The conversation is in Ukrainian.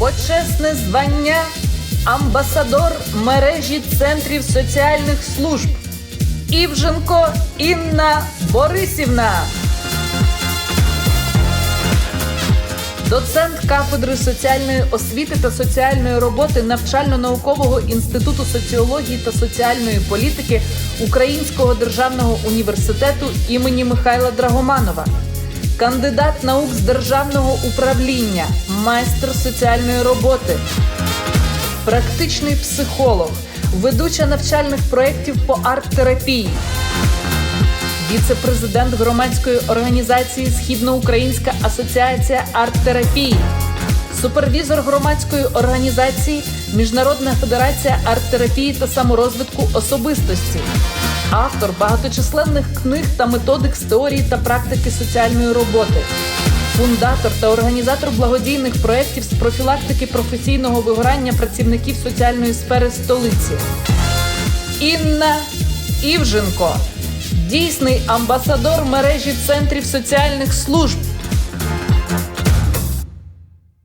почесне звання амбасадор мережі центрів соціальних служб. Івженко Інна Борисівна. Доцент кафедри соціальної освіти та соціальної роботи навчально-наукового інституту соціології та соціальної політики Українського державного університету імені Михайла Драгоманова, кандидат наук з державного управління, майстер соціальної роботи, практичний психолог, ведуча навчальних проєктів по арт-терапії віце-президент громадської організації Східноукраїнська асоціація арт-терапії, супервізор громадської організації Міжнародна федерація арт-терапії та саморозвитку особистості, автор багаточисленних книг та методик з теорії та практики соціальної роботи. Фундатор та організатор благодійних проєктів з профілактики професійного вигорання працівників соціальної сфери столиці. Інна Івженко, дійсний амбасадор мережі центрів соціальних служб.